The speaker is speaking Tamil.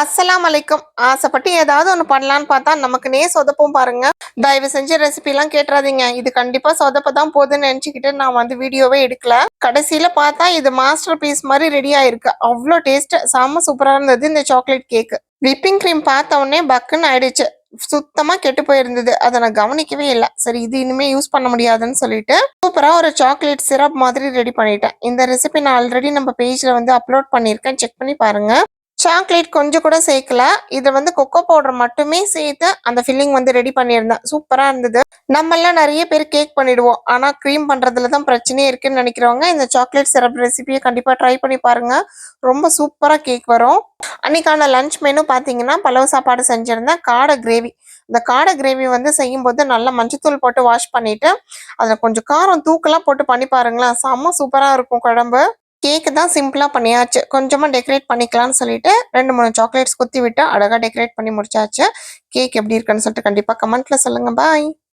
அஸ்ஸலாம் அலைக்கும் ஆசைப்பட்டு ஏதாவது ஒன்று பண்ணலான்னு பார்த்தா நமக்குனே சொதப்பும் பாருங்க. தயவு செஞ்சு ரெசிபிலாம் கேட்டுறாதீங்க. இது கண்டிப்பா சொதப்ப தான் போதுன்னு நினச்சிக்கிட்டு நான் வந்து வீடியோவே எடுக்கல. கடைசியில பார்த்தா இது மாஸ்டர் பீஸ் மாதிரி ரெடி ஆயிருக்கு. அவ்வளோ டேஸ்ட் செம்ம சூப்பராக இருந்தது இந்த சாக்லேட் கேக் விப்பிங் க்ரீம் பார்த்த உடனே பக்குன்னு ஆயிடுச்சு. சுத்தமா கெட்டு போயிருந்தது. அதை நான் கவனிக்கவே இல்லை. சரி இது இனிமே யூஸ் பண்ண முடியாதுன்னு சொல்லிட்டு சூப்பரா ஒரு சாக்லேட் சிரப் மாதிரி ரெடி பண்ணிட்டேன். இந்த ரெசிபி நான் ஆல்ரெடி நம்ம பேஜ்ல வந்து அப்லோட் பண்ணியிருக்கேன். செக் பண்ணி பாருங்க. சாக்லேட் கொஞ்சம் கூட சேர்க்கல. இதை வந்து கொக்கோ பவுடர் மட்டுமே சேர்த்து அந்த ஃபில்லிங் வந்து ரெடி பண்ணியிருந்தேன். சூப்பராக இருந்தது. நம்ம எல்லாம் நிறைய பேர் கேக் பண்ணிடுவோம். ஆனால் க்ரீம் பண்ணுறதுல தான் பிரச்சனையே இருக்குன்னு நினைக்கிறவங்க இந்த சாக்லேட் சிரப் ரெசிபியை கண்டிப்பாக ட்ரை பண்ணி பாருங்கள் ரொம்ப சூப்பராக கேக் வரும். அன்னைக்கான லஞ்ச் மெனு பார்த்தீங்கன்னா பலவு சாப்பாடு செஞ்சுருந்தேன். காடை கிரேவி இந்த காடை கிரேவி வந்து செய்யும்போது நல்லா மஞ்சத்தூள் போட்டு வாஷ் பண்ணிட்டு அதில் கொஞ்சம் காரம் தூக்கெல்லாம் போட்டு பண்ணி பாருங்களேன். செம்ம சூப்பராக இருக்கும் குழம்பு. கேக்கு தான் சிம்பிளாக பண்ணியாச்சு. கொஞ்சமாக டெக்கரேட் பண்ணிக்கலாம்னு சொல்லிட்டு ரெண்டு மூணு சாக்லேட்ஸ் குத்தி விட்டு அழகாக டெக்கரேட் பண்ணி முடிச்சாச்சு. கேக் எப்படி இருக்குன்னு சொல்லிட்டு கண்டிப்பாக கமெண்ட்ல சொல்லுங்க. பாய்